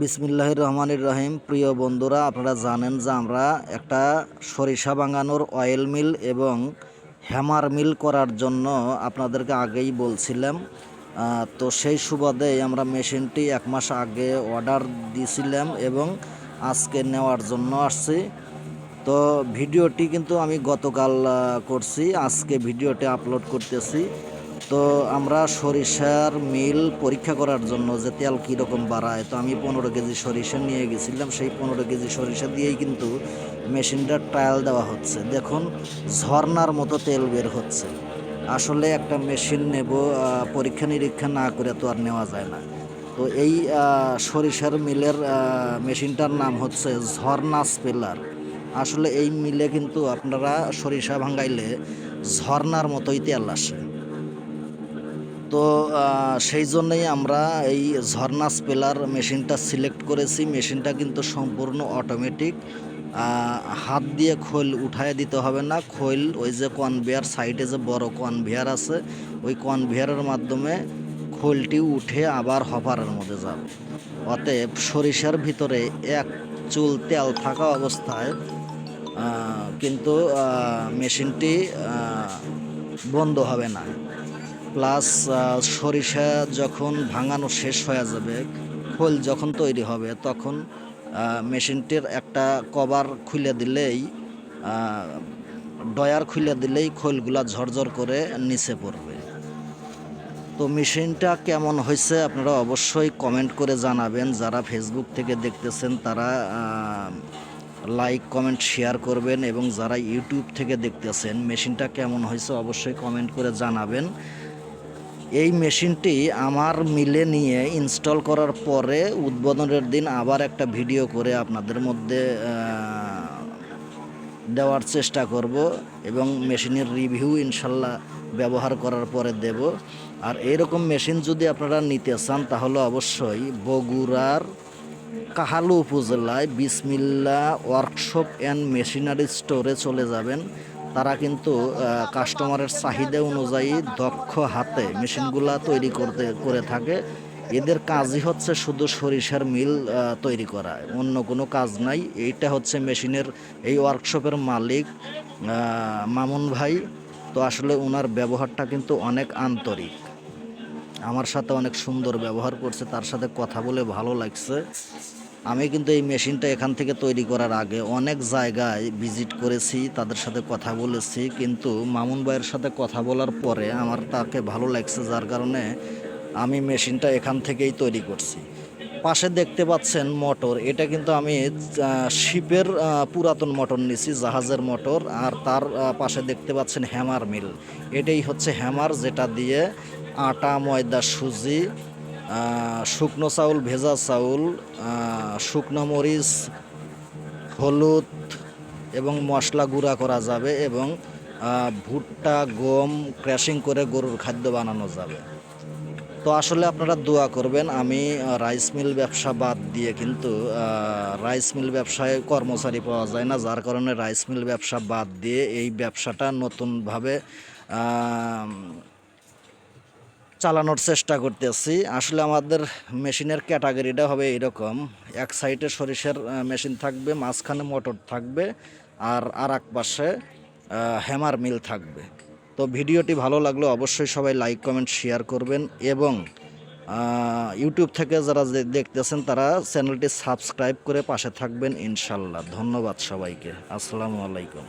বিসমিল্লাহ রহমানির রহিম। প্রিয় বন্ধুরা, আপনারা জানেন যে আমরা একটা সরিষা বাঙানোর অয়েল মিল এবং হ্যামার মিল করার জন্য আপনাদেরকে আগেই বলছিলাম। তো সেই সুবাদে আমরা মেশিনটি এক মাস আগে অর্ডার দিয়েছিলাম এবং আজকে নেওয়ার জন্য আসছি। তো ভিডিওটি কিন্তু আমি গতকাল করছি। আজকে ভিডিওটি আপলোড করতেছি। তো আমরা সরিষার মিল পরীক্ষা করার জন্য যে তেল কীরকম বাড়ায়, তো আমি পনেরো কেজি সরিষা নিয়ে গেছিলাম। সেই পনেরো কেজি সরিষা দিয়েই কিন্তু মেশিনটার ট্রায়াল দেওয়া হচ্ছে। দেখুন ঝর্নার মতো তেল বের হচ্ছে। আসলে একটা মেশিন নেব পরীক্ষা নিরীক্ষা না করে তো আর নেওয়া যায় না। তো এই সরিষার মিলের মেশিনটার নাম হচ্ছে ঝর্না স্পেলার। আসলে এই মিলে কিন্তু আপনারা সরিষা ভাঙ্গাইলে ঝর্নার মতোই তেল আসে। তো সেই জন্যই আমরা এই ঝর্ণা স্পেলার মেশিনটা সিলেক্ট করেছি। মেশিনটা কিন্তু সম্পূর্ণ অটোমেটিক হাত দিয়ে খোল উঠায় দিতে হবে না। খোল ওই যে কনভেয়ার সাইডে যে বড় কনভেয়ার আছে, ওই কনভেয়ারের মাধ্যমে খোলটি উঠে আবার হপারের মধ্যে যাবে। অতএব সরিষার ভিতরে এক চুল তেল থাকা অবস্থায় কিন্তু মেশিনটি বন্ধ হবে না। প্লাস সরিষা যখন ভাঙানো শেষ হয়ে যাবে, খোল যখন তৈরি হবে, তখন মেশিনটির একটা কভার খুলে দিলেই ডয়ার খুলে দিলেই খোলগুলা ঝরঝর করে নিচে পড়বে। তো মেশিনটা কেমন হয়েছে আপনারা অবশ্যই কমেন্ট করে জানাবেন। যারা ফেসবুক থেকে দেখতেছেন, তারা লাইক কমেন্ট শেয়ার করবেন এবং যারা ইউটিউব থেকে দেখতেছেন, মেশিনটা কেমন হয়েছে অবশ্যই কমেন্ট করে জানাবেন। এই মেশিনটি আমার মিলে নিয়ে ইনস্টল করার পরে উদ্বোধনের দিন আবার একটা ভিডিও করে আপনাদের মধ্যে দেওয়ার চেষ্টা করব এবং মেশিনের রিভিউ ইনশাল্লাহ ব্যবহার করার পরে দেব। আর এরকম মেশিন যদি আপনারা নিতে চান, তাহলে অবশ্যই বগুড়ার কাহালু উপজেলায় বিসমিল্লা ওয়ার্কশপ অ্যান্ড মেশিনারি স্টোরে চলে যাবেন। তারা কিন্তু কাস্টমারের চাহিদা অনুযায়ী দক্ষ হাতে মেশিনগুলা তৈরি করতে, করে থাকে। এদের কাজই হচ্ছে শুধু সরিষার মিল তৈরি করা, অন্য কোনো কাজ নাই। এইটা হচ্ছে মেশিনের, এই ওয়ার্কশপের মালিক মামুন ভাই। তো আসলে ওনার ব্যবহারটা কিন্তু অনেক আন্তরিক। আমার সাথে অনেক সুন্দর ব্যবহার করছে, তার সাথে কথা বলে ভালো লাগছে। আমি কিন্তু এই মেশিনটা এখান থেকে তৈরি করার আগে অনেক জায়গায় ভিজিট করেছি, তাদের সাথে কথা বলেছি। কিন্তু মামুন ভাইয়ের সাথে কথা বলার পরে আমার তাকে ভালো লাগছে, যার কারণে আমি মেশিনটা এখান থেকেই তৈরি করছি। পাশে দেখতে পাচ্ছেন মোটর, এটা কিন্তু আমি শিপের পুরাতন মোটর নিছি, জাহাজের মোটর, আর তার পাশে দেখতে পাচ্ছেন হ্যামার মিল। এটাই হচ্ছে হ্যামার, যেটা দিয়ে আটা, ময়দা, সুজি শুকনো চাউল, ভেজা চাউল শুকনো মরিচ, হলুদ এবং মশলা গুঁড়া করা যাবে এবং ভুট্টা, গম ক্র্যাশিং করে গরুর খাদ্য বানানো যাবে। তো আসলে আপনারা দোয়া করবেন, আমি রাইস মিল ব্যবসা বাদ দিয়ে কিন্তু রাইস মিল ব্যবসায় কর্মচারী পাওয়া যায় না, যার কারণে রাইস মিল ব্যবসা বাদ দিয়ে এই ব্যবসাটা নতুনভাবে চালানোর চেষ্টা করতেছি। আসলে আমাদের মেশিনের ক্যাটাগরিটা হবে এরকম। এক সাইডে সরিষার মেশিন থাকবে, মাঝখানে মোটর থাকবে, আর আর এক পাশে হ্যামার মিল থাকবে। তো ভিডিওটি ভালো লাগলে অবশ্যই সবাই লাইক, কমেন্ট, শেয়ার করবেন এবং ইউটিউব থেকে যারা দেখতেছেন তারা চ্যানেলটি সাবস্ক্রাইব করে পাশে থাকবেন ইনশাল্লাহ। ধন্যবাদ সবাইকে। আসসালামু আলাইকুম।